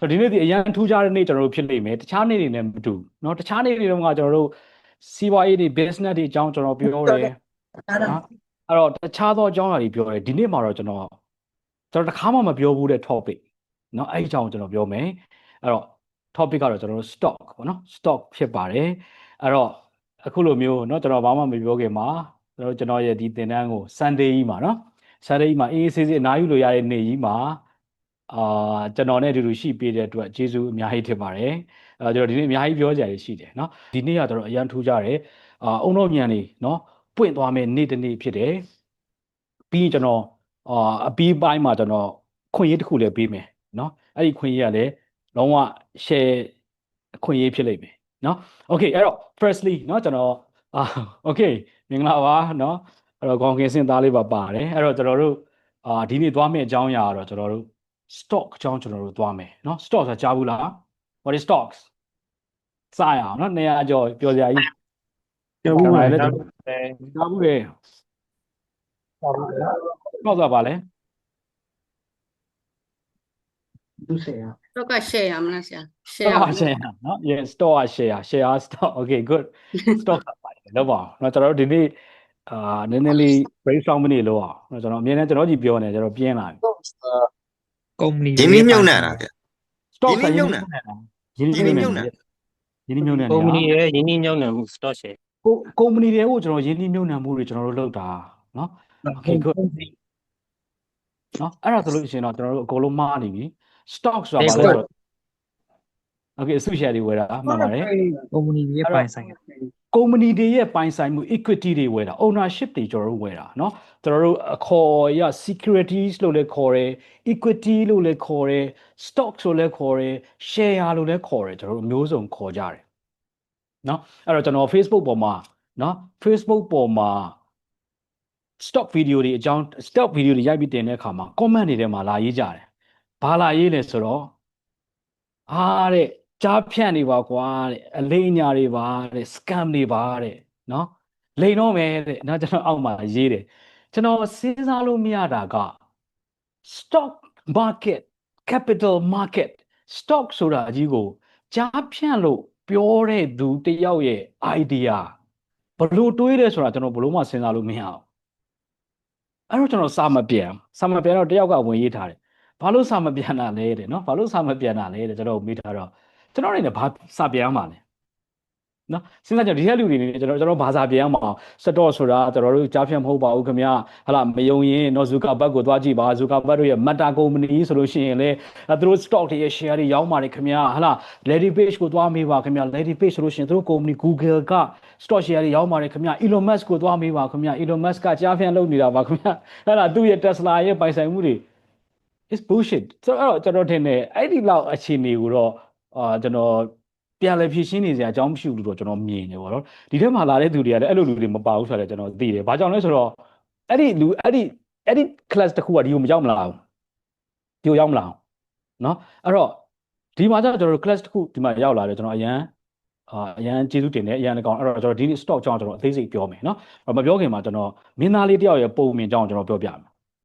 ဆိုတော့ဒီနေ့ဒီအရန်ထူးခြားတဲ့နေ့ကျွန်တော်တို့ဖြစ်နေမယ်တခြားနေ့တွေနဲ့မတူเนาะတခြားနေ့တွေတုန်းကကျွန်တော်တို့စီးပွားရေးတွေ business တွေအကြောင်းကျွန်တော်ပြောတယ်နော်အဲ့တော့တခြားသောအကြောင်းအရာတွေပြောတယ်ဒီနေ့မှာတော့ကျွန်တော်ကျွန်တော်တစ်ခါမှမပြောဘူးတဲ့ topic เนาะအဲ့ဒီအကြောင်းကျွန်တော်ပြောမယ်အဲ့တော့ topic ကတော့ကျွန်တော်တို့ stock ပေါ့နော် stock ဖြစ်ပါတယ်အဲ့တော့အခုလိုမျိုးเนาะကျွန်တော်ဘာမှမပြောခင်မှာကျွန်တော်ကျွန်တော်ရဲ့ဒီသင်တန်းကို Sunday ကြီးမှာเนาะ Sunday ကြီးမှာအေးအေးဆေးဆေးအနားယူလို့ရတဲ့နေ့ကြီးမှာ အာကျွန်တော်နဲ့အတူတူရှိပေးတဲ့အတွက်ကျေးဇူးအများကြီးတင်ပါတယ်အဲကျွန်တော်ဒီနေ့အများကြီးပြောကြရရှိတယ်เนาะဒီနေ့ကကျွန်တော်အရန်ထူးကြတယ်အာအုံတော့မြန်နေเนาะပွင့်သွားမယ်နေ့တစ်နေ့ဖြစ်တယ်ပြီးရင်ကျွန်တော်အာအပြီးပိုင်းမှာကျွန်တော်ခွင့်ရေးတစ်ခုလည်းပေးမယ်เนาะအဲ့ဒီခွင့်ရေးကလည်းလုံးဝ share အခွင့်အရေးဖြစ်လိမ့်မယ်เนาะ okay အဲ့တော့ firstly เนาะကျွန်တော်အာ okay မင်္ဂလာပါเนาะအဲ့တော့ခေါင်းကင်းစင်သားလေးပါပါတယ်အဲ့တော့ကျွန်တော်တို့အာဒီနေ့သွားမယ့်အကြောင်းအရာကတော့ကျွန်တော်တို့ stock အကြောင်းကျွန်တော်တို့သွားမယ်เนาะ stock ဆိုတာကြားဘူးလား what is stocks စရအောင်เนาะနေရာကျော်ပြောစရာကြီး ပြောဘူးပါ လည်း တော့ ကြားဘူးလေ ပြောဘူးလေ stock ဆိုတာဘာလဲ သူစေရ တော့က share ရမလားဆရာ share stock ရမ က လား share เนาะ yes stock က share share stock okay good stock ကပါတယ်လောက်ပါအောင်เนาะကျွန်တော်တို့ဒီနေ့အာနည်းနည်းလေး brainstorm မနေလို့အောင်เนาะကျွန်တော်အမြဲတမ်းကျွန်တော်ကြည့်ပြောနေကျွန်တော်ပြင်းလာပြီ ကုမ္ပဏီ ရင်းနှီးမြှုပ်နှံတာဗျ stock ရင်းနှီးမြှုပ်နှံ ရင်းနှီးမြှုပ်နှံရင်းနှီးမြှုပ်နှံရင်းနှီးမြှုပ်နှံ ကုမ္ပဏီရဲ့ယင်းနှီးမြှုပ်နှံမှု stock share ကိုကုမ္ပဏီတွေကိုကျွန်တော်ရင်းနှီးမြှုပ်နှံမှုတွေကျွန်တော်တို့လုပ်တာเนาะ Okay, good. เนาะအဲ့ဒါဆိုလို့ရှိရင်တော့ကျွန်တော်တို့အကုန်လုံးမှားနေပြီ stock ဆိုတာဘာလဲဆိုတော့ Okay အစုရှယ်တွေဝယ်တာမှန်ပါတယ် ကုမ္ပဏီရဲ့ပိုင်ဆိုင်ရ ကုမ္ပဏီတွေရဲ့ပိုင်ဆိုင်မှု equity တွေဝယ်တာ ownership တွေကျွန်တော်တို့ဝယ်တာเนาะကျွန်တော်တို့အခေါ်ရ securities လို့လည်းခေါ်တယ် equity လို့လည်းခေါ်တယ် stock ဆိုလည်းခေါ်တယ် share လို့လည်းခေါ်တယ်ကျွန်တော်တို့အမျိုးစုံခေါ်ကြတယ်เนาะအဲ့တော့ကျွန်တော် Facebook ပေါ်မှာเนาะ Facebook ပေါ်မှာ stock video တွေအကြောင်း stock video တွေရိုက်ပြီးတင်တဲ့အခါမှာ comment တွေထဲမှာလာရေးကြတယ်ဘာလာရေးလဲဆိုတော့အားတဲ့ ကြားဖြန့်နေပါကွာတဲ့အလိညာတွေပါတဲ့ scam တွေပါတဲ့နော်လိန်တော့မယ်တဲ့နော်ကျွန်တော်အောက်မှာရေးတယ်ကျွန်တော်စဉ်းစားလို့မရတာက stock market capital market stock ဆိုတာအကြီးကိုကြားဖြန့်လို့ပြောတဲ့သူတယောက်ရဲ့ idea ဘလို့တွေးတယ်ဆိုတာကျွန်တော်ဘလို့မှစဉ်းစားလို့မရအောင်အဲ့တော့ကျွန်တော်စာမပြန်စာမပြန်တော့တယောက်ကဝင်ရေးထားတယ်ဘာလို့စာမပြန်တာလဲတဲ့နော်ဘာလို့စာမပြန်တာလဲတဲ့ကျွန်တော်မေးထားတော့ ကျွန်တော်အနေနဲ့ဘာစာပြန်မှာလဲနော်စဉ်းစားကြဒီထက်လူတွေနေကျွန်တော်ကျွန်တော်ဘာသာပြန်အောင်စတော့ဆိုတာကျွန်တော်တို့ကြားဖြန့်မဟုတ်ပါဘူးခင်ဗျာဟလာမယုံရင်နော်ဇူကာဘတ်ကိုသွားကြည့်ပါဇူကာဘတ်တို့ရဲ့မက်တာကုမ္ပဏီဆိုလို့ရှိရင်လေအဲသူတို့ stock တွေရဲ့ share တွေရောင်းပါတယ်ခင်ဗျာဟလာ lady page ကိုသွားမေးပါခင်ဗျာ lady page ဆိုလို့ရှိရင်သူတို့ကုမ္ပဏီ Google က stock share တွေရောင်းပါတယ်ခင်ဗျာ Elon Musk ကိုသွားမေးပါခင်ဗျာ Elon Musk ကကြားဖြန့်လုပ်နေတာပါခင်ဗျာဟလာသူ့ရဲ့ Tesla ရဲ့ပိုင်ဆိုင်မှုတွေ is bullshit ဆိုတော့ကျွန်တော်ထင်တယ်အဲ့ဒီလောက်အခြေအနေကိုတော့ အာကျွန်တော်ပြန်လည်ဖြည့်ရှင်းနေစရာအကြောင်းမရှိဘူးလို့တော့ကျွန်တော်မြင်တယ်ပေါ့နော်ဒီထက်မှလာတဲ့သူတွေကလည်းအဲ့လိုလူတွေမပါဘူးဆိုတော့ကျွန်တော်သိတယ်ဘာကြောင့်လဲဆိုတော့အဲ့ဒီလူအဲ့ဒီအဲ့ဒီ class တစ်ခုကဒီကိုမရောက်မလာဘူးဒီကိုရောက်မလာအောင်နော်အဲ့တော့ဒီမှာကျတော့ကျွန်တော်တို့ class တစ်ခုဒီမှာရောက်လာတယ်ကျွန်တော်အရန်အာအရန်ကျေးဇူးတင်တယ်အရန်အကောင်အဲ့တော့ကျွန်တော်ဒီနေ့ stock ကြောင်းကျွန်တော်အသေးစိတ်ပြောမယ်နော်အဲ့မပြောခင်မှာကျွန်တော်မင်းသားလေးတယောက်ရဲ့ပုံမြင်ကြောင်းကျွန်တော်ပြောပြမယ်